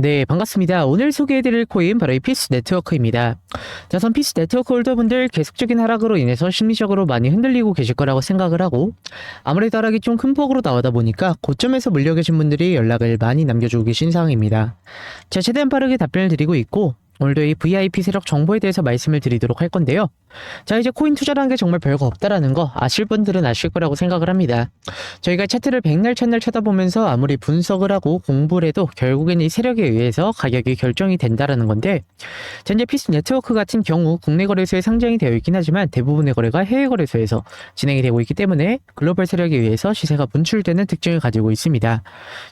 네, 반갑습니다. 오늘 소개해드릴 코인 바로 이 피스 네트워크입니다. 자, 선 피스 네트워크 홀더분들 계속적인 하락으로 인해서 심리적으로 많이 흔들리고 계실 거라고 생각을 하고 아무래도 하락이 좀 큰 폭으로 나오다 보니까 고점에서 물려 계신 분들이 연락을 많이 남겨주고 계신 상황입니다. 제가 최대한 빠르게 답변을 드리고 있고 오늘도 이 VIP 세력 정보에 대해서 말씀을 드리도록 할 건데요. 자, 이제 코인 투자라는 게 정말 별거 없다라는 거 아실 분들은 아실 거라고 생각을 합니다. 저희가 차트를 백날 첫날 쳐다보면서 아무리 분석을 하고 공부를 해도 결국엔 이 세력에 의해서 가격이 결정이 된다라는 건데 현재 피스 네트워크 같은 경우 국내 거래소에 상장이 되어 있긴 하지만 대부분의 거래가 해외 거래소에서 진행이 되고 있기 때문에 글로벌 세력에 의해서 시세가 분출되는 특징을 가지고 있습니다.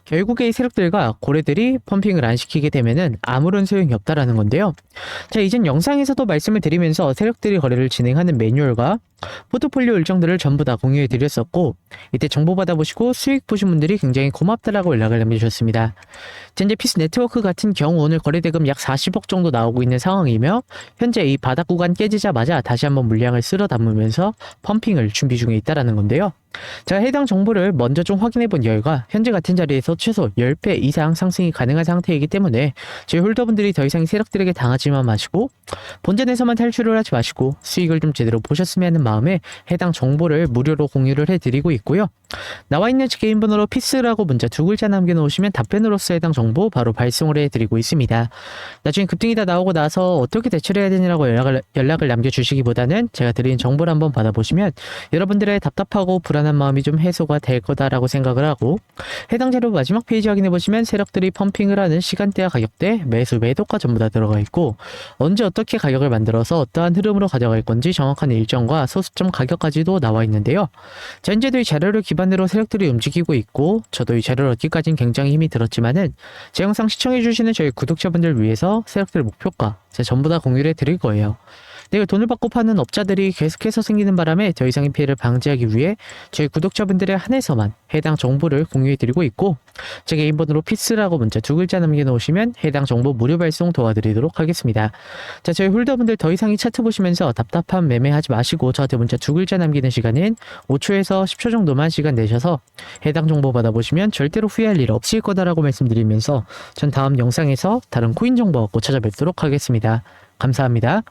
결국에 이 세력들과 고래들이 펌핑을 안 시키게 되면은 아무런 소용이 없다라는 건데 요. 자, 이젠 영상에서도 말씀을 드리면서 세력들이 거래를 진행하는 매뉴얼과 포트폴리오 일정들을 전부 다 공유해 드렸었고 이때 정보 받아보시고 수익 보신 분들이 굉장히 고맙다라고 연락을 남겨주셨습니다. 현재 피스 네트워크 같은 경우 오늘 거래 대금 약 40억 정도 나오고 있는 상황이며 현재 이 바닥 구간 깨지자마자 다시 한번 물량을 쓸어 담으면서 펌핑을 준비 중에 있다라는 건데요. 자, 해당 정보를 먼저 좀 확인해 본 결과 현재 같은 자리에서 최소 10배 이상 상승이 가능한 상태이기 때문에 저희 홀더분들이 더 이상 세력들에게 당하지만 마시고 본전에서만 탈출을 하지 마시고 수익을 좀 제대로 보셨으면 하는 마음에 해당 정보를 무료로 공유를 해드리고 있고요. 나와 있는 제 개인 번호로 피스라고 문자 두 글자 남겨놓으시면 답변으로서 해당 정보 바로 발송을 해드리고 있습니다. 나중에 급등이 다 나오고 나서 어떻게 대처를 해야 되느라고 연락을, 연락을 남겨주시기보다는 제가 드린 정보를 한번 받아보시면 여러분들의 답답하고 불안한 마음이 좀 해소가 될 거다라고 생각을 하고 해당 자료 마지막 페이지 확인해 보시면 세력들이 펌핑을 하는 시간대와 가격대, 매수, 매도가 전부 다 들어가 있고 언제 어떻게 가격을 만들어서 어떠한 흐름으로 가져갈 건지 정확한 일정과 소수점 가격까지도 나와 있는데요. 자, 현재도 이 자료를 기반으로 세력들이 움직이고 있고 저도 이 자료를 얻기까지는 굉장히 힘이 들었지만은 제 영상 시청해 주시는 저희 구독자분들 위해서 세력들 목표가 제가 전부 다 공유를 해 드릴 거예요. 내가 돈을 받고 파는 업자들이 계속해서 생기는 바람에 더 이상의 피해를 방지하기 위해 저희 구독자분들에 한해서만 해당 정보를 공유해드리고 있고 제 개인 번호로 피스라고 문자 두 글자 남겨놓으시면 해당 정보 무료 발송 도와드리도록 하겠습니다. 자 저희 홀더분들 더 이상 이 차트 보시면서 답답한 매매하지 마시고 저한테 문자 두 글자 남기는 시간은 5초에서 10초 정도만 시간 내셔서 해당 정보 받아보시면 절대로 후회할 일 없을 거다라고 말씀드리면서 전 다음 영상에서 다른 코인 정보 갖고 찾아뵙도록 하겠습니다. 감사합니다.